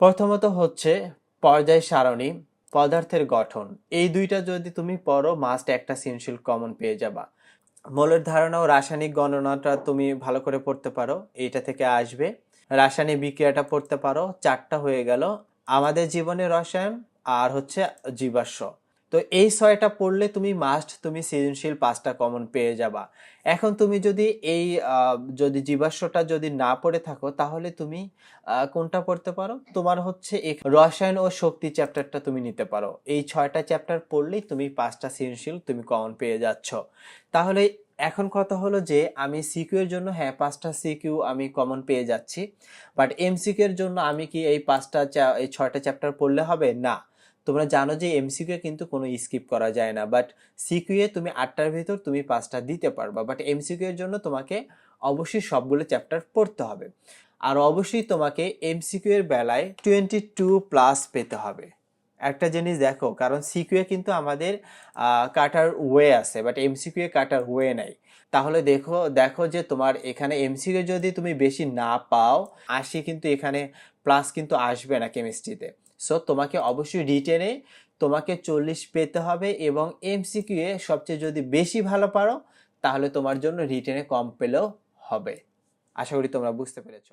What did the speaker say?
প্রথমত হচ্ছে পর্যায় সারণী, পদার্থের গঠন। এই দুইটা যদি তুমি পড়ো মাস্ট একটা সৃজনশীল কমন পেয়ে যাবা। মৌলের ধারণা ও রাসায়নিক গণনাটা তুমি ভালো করে পড়তে পারো, এইটা থেকে আসবে। রাসায়নিক বিক্রিয়াটা পড়তে পারো, চারটা হয়ে গেল। আমাদের জীবনে রসায়ন আর হচ্ছে জীবাশ্ম। তো এই ছয়টা পড়লে তুমি মাস্ট তুমি সৃজনশীল পাঁচটা কমন পেয়ে যাবা। এখন তুমি যদি এই যদি জীবাশ্মটা যদি না পড়ে থাকো, তাহলে তুমি কোনটা পড়তে পারো? তোমার হচ্ছে রসায়ন ও শক্তি চ্যাপ্টারটা তুমি নিতে পারো। এই ছয়টা চ্যাপ্টার পড়লেই তুমি পাঁচটা সৃজনশীল তুমি কমন পেয়ে যাচ্ছ। তাহলে এখন কথা হলো যে, আমি সিকিউ এর জন্য হ্যাঁ পাঁচটা সিকিউ আমি কমন পেয়ে যাচ্ছি। বাট এমসিকিউ এর জন্য আমি কি এই পাঁচটা এই ছয়টা চ্যাপ্টার পড়লে হবে? না। তোমরা জানো যে এমসিকিউ কিন্তু কোনো স্কিপ করা যায় না বাট সিকিউয়ে তুমি আটটার ভিতর তুমি পাঁচটা দিতে পারবা বাট এমসিকিউ এর জন্য তোমাকে অবশ্যই সবগুলো চ্যাপ্টার পড়তে হবে। আর অবশ্যই তোমাকে এমসিকিউ এর বেলায় টোয়েন্টি টু প্লাস পেতে হবে। একটা জিনিস দেখো, কারণ সিকিউ কিন্তু আমাদের কাটার ওয়ে আছে বাট এমসিকিউ এ কাটার ওয়ে নাই। তাহলে দেখো দেখো যে তোমার এখানে এমসিকিউ যদি তুমি বেশি না পাও, আসি কিন্তু এখানে প্লাস কিন্তু আসবে না কেমিস্ট্রিতে সো তোমাকে অবশ্যই রিটেনে তোমাকে চল্লিশ পেতে হবে এবং এমসিকিউ এ সবচেয়ে যদি বেশি ভালো পারো, তাহলে তোমার জন্য রিটেনে কম পেলেও হবে। আশা করি তোমরা বুঝতে পেরেছ।